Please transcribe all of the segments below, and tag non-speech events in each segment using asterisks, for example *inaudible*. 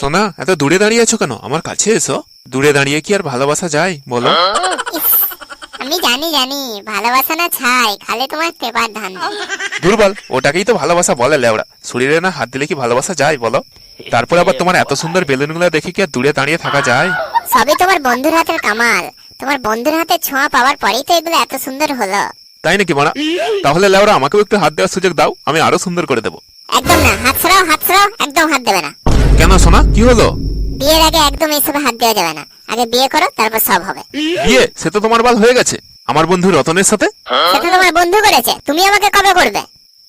সোনা এত দূরে দাঁড়িয়ে আছো কেন? আমার কাছে এসো। দূরে দাঁড়িয়ে কি আর ভালোবাসা যায়? বলো। আমি জানি জানি। ভালোবাসা না ছাই খালি তোমার পেপার ধান। দুর্বল ওটাকেই তো ভালোবাসা বলে লেওড়া। শরীরে না হাত দিলে কি ভালোবাসা যায় বলো? তারপর আবার তোমার এত সুন্দর বেলুনগুলো দেখে কি আর দূরে দাঁড়িয়ে থাকা যায়? সবই তোমার বন্ধুর হাতের কামাল। তোমার বন্ধুর হাতে ছোঁয়া পাওয়ার পরেই তো এগুলো এত সুন্দর হলো। তাই নাকি মারা তাহলে লেওড়া আমাকেও একটু হাত দেওয়ার সুযোগ দাও। আমি আরও সুন্দর করে দেবো। একদম না হাত ছড়াও হাত ছড়াও একদম হাত দেবে না। কেন সোনা কি হলো? বিয়ের আগে একদম এইসবে হাত দেওয়া যাবে না। আগে বিয়ে করো তারপর সব হবে। বিয়ে? সে তো তোমার বাল হয়ে গেছে। আমার বন্ধু রতনের সাথে? সেটা তোমার বন্ধু করেছে তুমি আমাকে কবে করবে?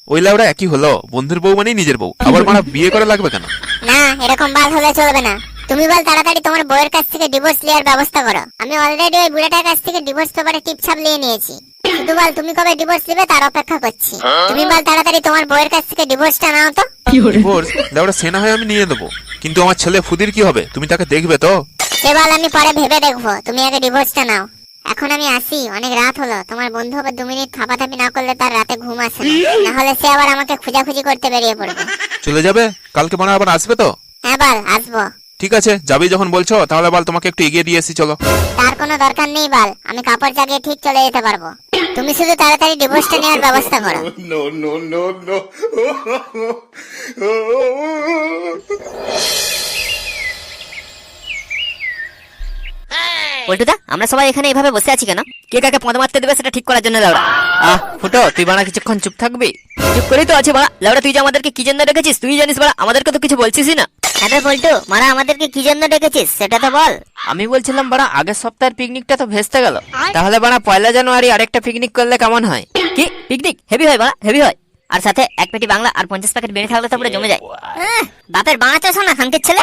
ওই লেওড়া একই হলো বন্ধুর বউ মানেই নিজের বউ। আবার মারা বিয়ে করা লাগবে কেন? না এরকম বাল হলে চলবে না। তুমি বল তাড়াতাড়ি তোমার বউয়ের কাছ থেকে ডিভোর্স নেওয়ার ব্যবস্থা করো। আমি অলরেডি ওই বুড়াটার কাছ থেকে ডিভোর্স পেপারে টিপছাপ নিয়ে নিয়েছি। শুধু বল তুমি কবে ডিভোর্স নেবে তার অপেক্ষা করছি। তুমি বল তাড়াতাড়ি তোমার বউয়ের কাছ থেকে ডিভোর্সটা নাও তো। ডিভোর্স লেওড়া সে না হয় আমি নিয়ে দেবো কিন্তু আমার ছেলে ফুদির কি হবে? তুমি তাকে দেখবে তো? আমি পরে ভেবে দেখব। তুমি আগে ডিভোর্সটা নাও। এখন আমি আসি অনেক রাত হলো। তোমার বন্ধু আবার দু মিনিট থাপাথাপি না করলে তার রাতে ঘুম আসে না। নাহলে সে আবার আমাকে খোঁজাখুঁজি করতে বেরিয়ে পড়বে। চলে যাবে? কালকে মনে হয় আবার আসবে তো? হ্যাঁ বল আসব। ঠিক আছে যাবি যখন বলছো তাহলে বল তোমাকে একটু এগিয়ে দিয়ে এসি চলো তার কোনো দরকার নেই বল আমি কাপড় জাগিয়ে ঠিক চলে যেতে পারব তুমি শুধু তাড়াতাড়ি ডিভোর্সটা নেওয়ার ব্যবস্থা করো নো নো নো no. পল্টুদা আমরা সবাই এখানে এভাবে বসে আছি কেন? কে কাকে পদ মারতে দেবে সেটা ঠিক করার জন্য লাউড়া আহ ফুটো তুই বানা কিছুক্ষণ চুপ থাকবি? চুপ করেই তো আছে বাড়া। লাউড়া তুই যে আমাদেরকে কি জন্য রেখেছিস তুই জানিস বাড়া আমাদেরকে তো কিছু বলছিসই না। হ্যাঁ পল্টু মারা আমাদেরকে কি জন্য ডেকেছিস সেটা তো বল। আমি বলছিলাম বাড়া আগের সপ্তাহের পিকনিকটা তো ভেস্তে গেল। তাহলে বাড়া পয়লা জানুয়ারি আরেকটা পিকনিক করলে কেমন হয়? কি? পিকনিক হেভি হয় বাড়া হেভি হয়। আর সাথে এক পেটি বাংলা আর পঞ্চাশ প্যাকেট বেড়ে থাকলে তো পুরো জমে যায়। বাপের বাঁচাছো শোনা খানকের ছেলে।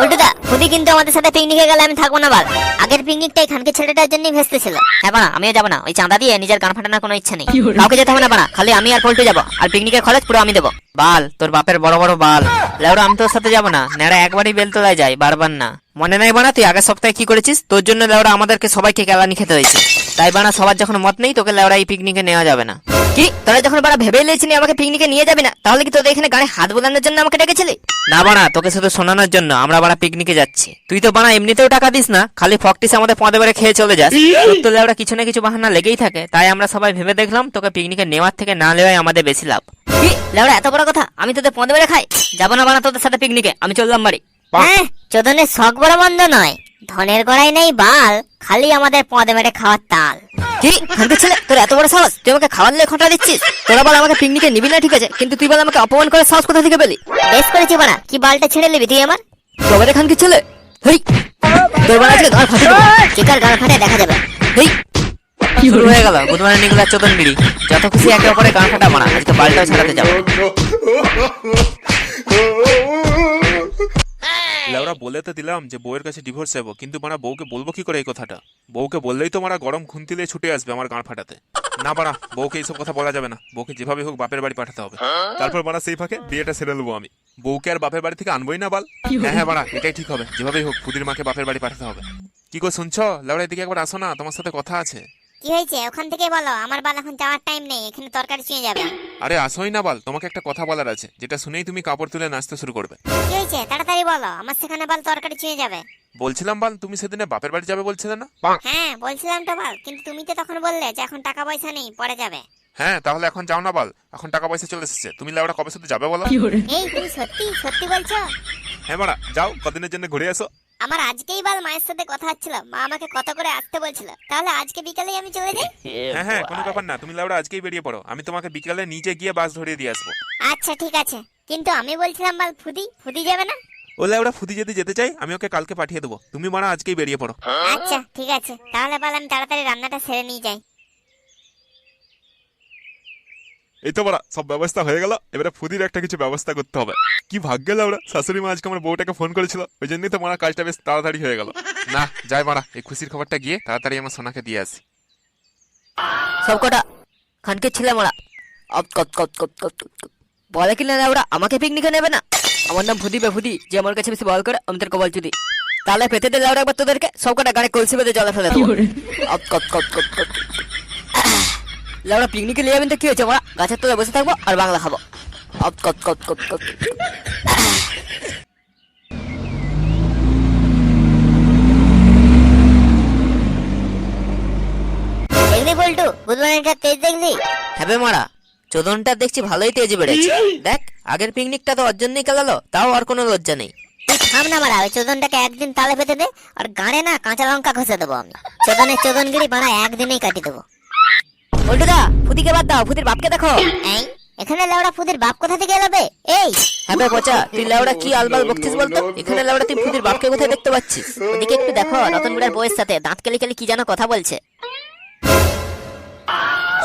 উল্টুদা খুদি কিন্তু আমাদের সাথে পিকনিকে গেলে আমি থাকব না বাল। আগের পিকনিকটাই খানকের ছেলেটার জন্যই ভেস্তে ছিল। হ্যাঁ বাড়া আমিও যাব না। ওই চাঁদা দিয়ে নিজের গান ফাটানোর কোনো ইচ্ছা নেই। কাউকে যেতে হবে না বাড়া। খালি আমি আর পল্টু যাব। আর পিকনিকের খরচ পুরো আমি দেবো। বাল তোর বাপের বড় বড় বাল। লেওড়া আমি তোর সাথে যাব না। নেড়া একবারই বেলতলায় যায় বারবার না। মনে নাই বানা তুই আগের সপ্তাহে কি করেছিস? তোর জন্য লেওড়া আমাদেরকে সবাইকে কেলানি খেতে হয়েছে। তাই বানা সবার যখন মত নেই তোকে লেওড়া এই পিকনিকে নেওয়া যাবে না। কি? তোরা যখন বাড়া ভেবে লিয়েছিলি আমাকে পিকনিকে নিয়ে যাবি না তাহলে কি তোদের এখানে গানে হাত বোলানোর জন্য আমাকে ডেকেছিলি? না বানা তোকে শুধু শোনানোর জন্য আমরা বানা পিকনিকে যাচ্ছি। তুই তো বানা এমনিতেও টাকা দিস না খালি ফকটিস আমাদের পদে বেড়ে খেয়ে চলে যাস। তোর তো লেওড়া কিছু না কিছু বাহানা লেগেই থাকে তাই আমরা সবাই ভেবে দেখলাম তোকে পিকনিকে নেওয়ার থেকে না নেওয়াই আমাদের বেশি লাভ। কি? লেওড়া এত বড় কথা? আমি তোদের পদে বেড়ে খাই? যাব না বানা তোদের সাথে পিকনিকে আমি চললাম বাড়ি। হ্যাঁ চোদনের শখ বড় মন্দ নয়। ধনের গড়াই নেই বাল খালি আমাদের পদে মেরে খাওয়ার তাল। কি? খানকে ছেলে তোর এত বড় সাহস? তুই আমাকে খাওয়ার লেগে খোঁটা দিচ্ছিস? তোরা বল আমাকে পিকনিকে নিবি না ঠিক আছে? কিন্তু তুই বল আমাকে অপমান করে সাহস কোথা থেকে পেলি? বেশ করেছি বাড়া কি বালটা ছেড়ে নিবি তুই আমার? তবে খানকে ছেলে। হেই! তোর বল আজকে ফাটিয়ে দেবো চিকার গান ফাটে দেখা যাবে? হেই! শুরু হয়ে গেল। বুধবার নিগুলা চোদন বিড়ি। যত খুশি একে অপরে গান ফাটা মারা আজকে বালটাও ছাড়াতে যাব। লেওরা বলে তো দিলাম যে বউয়ের কাছে ডিভোর্স যাব কিন্তু মারা বউকে বলব কি করে এই কথাটা? বউকে বললেই তো মারা গরম খুন্তিলে ছুটে আসবে আমার গান ফাটাতে। না বাড়া বউকে এইসব কথা বলা যাবে না। বউকে যেভাবে হোক বাপের বাড়ি পাঠাতে হবে। তারপর মারা সেই ফাঁকে বিয়েটা সেরে নেব আমি। বউকে আর বাপের বাড়ি থেকে আনবোই না বাল? হ্যাঁ হ্যাঁ বাড়া এটাই ঠিক হবে। যেভাবেই হোক ফুদির মাকে বাপের বাড়ি পাঠাতে হবে। কি গো শুনছো? লেওড়া এদিকে একবার আসো না তোমার সাথে কথা আছে। কি হয়েছে? ওখান থেকে বলো। আমার বাল এখন যাওয়ার টাইম নেই এখানে তরকারি যাবে। আরে আসোই না বাল তোমাকে একটা কথা বলার আছে। যেটা শুনেই তুমি কাপড় তুলে নাচতে শুরু করবে। কি হয়েছে? তাড়াতাড়ি বলো আমার সেখানে বাল তরকারি যাবে। বলছিলাম বাল তুমি সেদিনে বাপের বাড়ি যাবে বলছিলে না? হ্যাঁ বলছিলাম তো বাল কিন্তু তুমি তো তখন বললে যে এখন টাকা পয়সা নেই পরে যাবে। হ্যাঁ তাহলে এখন যাও না বাল এখন টাকা পয়সা চলে এসেছে। তুমি লেওড়া কবে শুধু যাবে বলো? এই তুমি সত্যি সত্যি বলছো? হ্যাঁ মারা যাও কদিনের জন্য ঘুরে আসো আমার আজকেই বাল মায়ের সাথে কথা হচ্ছিল। মা আমাকে কত করে আসতে বলছিল। তাহলে আজকে বিকালেই আমি চলে যাই? হ্যাঁ হ্যাঁ কোনো ব্যাপার না। তুমি লাউড়া আজকেই বেরিয়ে পড়ো। আমি তোমাকে বিকালে নিজে গিয়ে বাস ধরিয়ে দিয়ে আসব। আচ্ছা ঠিক আছে। কিন্তু আমি বলছিলাম বাল ফুদি ফুদি যাবে না? ও লাউড়া ফুদি যদি যেতে চাই আমি ওকে কালকে পাঠিয়ে দেবো। তুমি মারা আজকেই বেরিয়ে পড়ো। আচ্ছা ঠিক আছে। তাহলে বাল আমি তাড়াতাড়ি রান্নাটা সেরে নিয়ে যাই। এই তো মারা সব ব্যবস্থা হয়ে গেল। এবারে ফুদির একটা কিছু ব্যবস্থা করতে হবে। কি ভাগ্যে লাউড়া শাশুড়ি মা আজকে আমার বউটাকে ফোন করেছিল। ওই জন্যই তো মারা কাজটা বেশ তাড়াতাড়ি হয়ে গেল। না যাই মারা এই খুশির খবরটা গিয়ে তাড়াতাড়ি আমার সোনাকে দিয়ে আসি। সব কটা। খানকে ছেলে মারা। অপ কপ কপ কপ কপ কপ কপ। বলে কি না ওরা আমাকে পিকনিকে নেবে না? আমার নাম ভুদি বেফুদি যে আমার কাছে বেশি বল করে আমি তোর কবল চুদি। তাহলে পেতে দে লাউরা একবার তোদেরকে সব কটা গাড়ি কলসি বেঁধে জলে ফেলে দেবো। কপ কপ কপ কপ কপ। লেবড়া পিকনিকে নিয়ে যাবেন তো কি হয়েছে আমরা গাছের তলায় বসে থাকব আর বাংলা খাব। হ্যাঁ চোদনটা দেখছি ভালোই তেজ বেড়েছে। দেখ আগের পিকনিকটা তো তাও আর কোনো নেই। মারা চোদনটাকে একদিন তালে আর গাড়ে না কাঁচা লঙ্কা দেবো আমি চোদনগিরি বাড়া একদিনেই কাটি দেবো। পল্টুদা ফুদিকে বাদ দাও ফুদির বাপকে দেখো। এই এখানে লেওড়া ফুদির বাপ কোথা থেকে এলাবে? এই। হ্যাঁ বে পচা তুই লাউড়া কি আলবাল বকছিস বলতো? এখানে লাউড়া তুই ফুদির বাপকে কোথায় দেখতে পাচ্ছিস? ওদিকে একটু দেখো রতন বুড়ার বউয়ের সাথে দাঁত কেলে কেলে কি যেন কথা বলছে।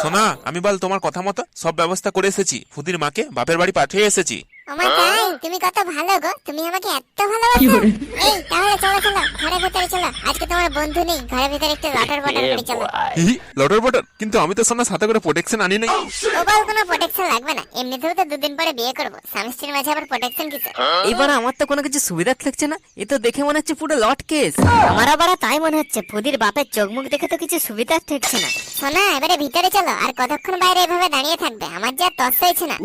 সোনা আমি বল তোমার কথা মতো সব ব্যবস্থা করে এসেছি। ফুদির মাকে বাপের বাড়ি পাঠিয়ে এসেছি। আমার তাই তুমি কত ভালো গো। তুমি আমাকে এত ভালোবাসো। এই তাহলে চলো চলো ভেতরে চলো। আজকে তোমার বন্ধু নেই ভেতরে একটু লটার বটার করে চলো। লটার বটার? কিন্তু আমি তো সোনা সাথে করে প্রোটেকশন আনি নাই। ও বল কোনো প্রোটেকশন লাগবে না। এমনিতেও তো দুদিন পরে বিয়ে করব। মাঝে আবার প্রোটেকশন এইবার আমার তো কোনো কিছু সুবিধা লাগছে না। এ তো দেখে মনে হচ্ছে পুরো লট কেস আমার আবার তাই মনে হচ্ছে ফুদির বাপের চোখ মুখ দেখে তো কিছু সুবিধা ঠেকছে না। শোনা এবারে ভিতরে চলো আর কতক্ষণ বাইরে এভাবে দাঁড়িয়ে থাকবে? আমার যা তস হয়েছে না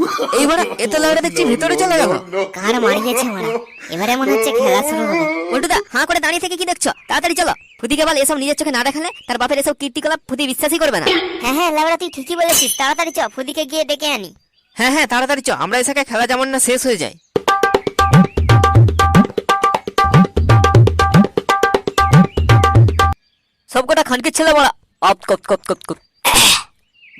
এইবার এ তো লেওড়া দেখছি ভিতরে চলে গেল কার মারিয়েছে মারা এবারে মনে হচ্ছে খেলা শুরু হবে। পল্টুদা হাঁ করে দাঁড়িয়ে থেকে কি দেখছ? তাড়াতাড়ি চলো। ফুদিকে বল এসব নিজের চোখে না দেখালে তার বাপের এসব কীর্তিকলাপ ফুদি বিশ্বাসই করবে না। হ্যাঁ হ্যাঁ লাউড়া তুই ঠিকই বলেছিস। তাড়াতাড়ি চ ফুদিকে গিয়ে ডেকে আনি। হ্যাঁ হ্যাঁ তাড়াতাড়ি চ আমরা এসে খেলা যেমন না শেষ হয়ে যায়। সব কটা খানকির ছেলে বড়া অপ কপ কপ কপ কপ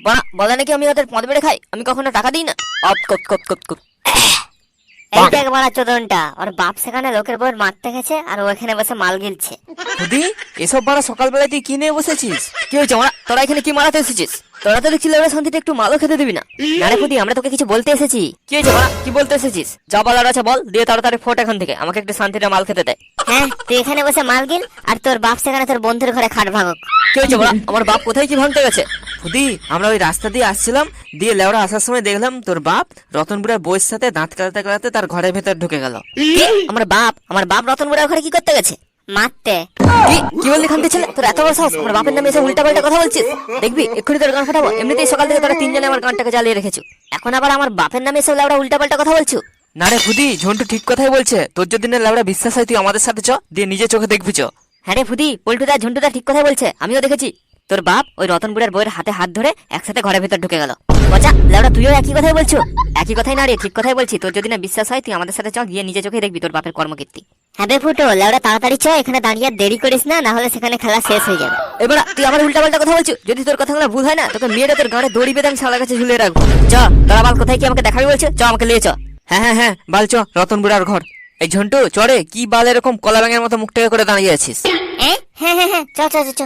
বড়া বলে নাকি আমি ওদের মদ বেড়ে খাই? আমি কখনো টাকা দিই না। অপ কপ কপ কপ কপ *coughs* এই দেখ মারা চোদনটা, ওর বাপ সেখানে লোকের বউয়ের মারতে গেছে আর ওখানে বসে মাল গিলছে। দিদি এসব বারা সকালবেলায় তুই কি নিয়ে বসেছিস? কি হয়েছে? তোরা এখানে কি মারাতে এসেছিস? তোরা তো দেখছি লেবরা শান্তিতে একটু মালও খেতে দিবি না। না রে ফুদি আমরা তোকে কিছু বলতে এসেছি। কি হয়েছে ওরা কি বলতে এসেছিস? যা বলার আছে বল দিয়ে তাড়াতাড়ি ফোট এখান থেকে। আমাকে একটু শান্তিতে মাল খেতে দে। হ্যাঁ তুই এখানে বসে মাল গিল আর তোর বাপ সেখানে তোর বন্ধুর ঘরে খাট ভাঙক। কি হয়েছে ওরা আমার বাপ কোথায় কি ভাঙতে গেছে? খুদি আমরা ওই রাস্তা দিয়ে আসছিলাম দিয়ে লেওড়া আসার সময় দেখলাম তোর বাপ রতনপুরের বইয়ের সাথে দাঁত কালাতে কালাতে তার ঘরের ভেতর ঢুকে গেল। আমার বাপ? আমার বাপ রতন বুড়ার ঘরে কি করতে গেছে? মারতে। কি? কি বললি খানকে ছেলে? তোর এত বড় সাহস? আমার বাপের নামে এসে উল্টা পাল্টা কথা বলছিস? দেখবি? এক্ষুনি তোর গান ফাটাবো। এমনিতেই সকাল থেকে তোরা তিনজনে আমার গানটাকে জ্বালিয়ে রেখেছো। এখন আবার আমার বাপের নামে এসে ওরা উল্টা পাল্টা কথা বলছো? না রে খুদি ঝন্টু ঠিক কথাই বলছে। তোর যদি না লেওড়া বিশ্বাস হয় তুই আমাদের সাথে চ। দিয়ে নিজে চোখে দেখবি চ। হ্যাঁ রে ফুদি পল্টুদা ঝন্টুদা ঠিক কথাই বলছে। আমিও দেখেছি। তোর বাপ ওই রতনপুরের বুড়ার বইয়ের হাতে হাত ধরে একসাথে ঘরের ভেতর ঢুকে গেল। বচা লেওড়া তুইও একই কথাই বলছো? একই কথাই না রে ঠিক কথাই বলছি। তোর যদি না বিশ্বাস হয় তুই আমাদের সাথে চ গিয়ে নিজে চোখে দেখবি তোর বাপের কর্মকীর্তি। হ্যাঁ বে ফুটো লেওড়া তাড়াতাড়ি চ এখানে দাঁড়িয়ে আর দেরি করিস না না হলে সেখানে খেলা শেষ হয়ে যাবে। এবার তুই আমার উল্টা পাল্টা কথা বলছো যদি তোর কথাগুলো ভুল হয় না তোকে মেয়েটা তোর গাড়ে দড়ি বেঁধে আমি শালার কাছে ঝুলিয়ে রাখব। চ দাঁড়া বাল কোথায় কি আমাকে দেখাবি বলছে? চ আমাকে নিয়ে চ। হ্যাঁ হ্যাঁ হ্যাঁ বাল চ রতন বুড়ার ঘর। এই ঝন্টু চড়ে কি বাল এরকম কলা ব্যাঙের মতো মুখটাকে করে দাঁড়িয়ে আছিস? এ? হ্যাঁ হ্যাঁ হ্যাঁ চ চ চ।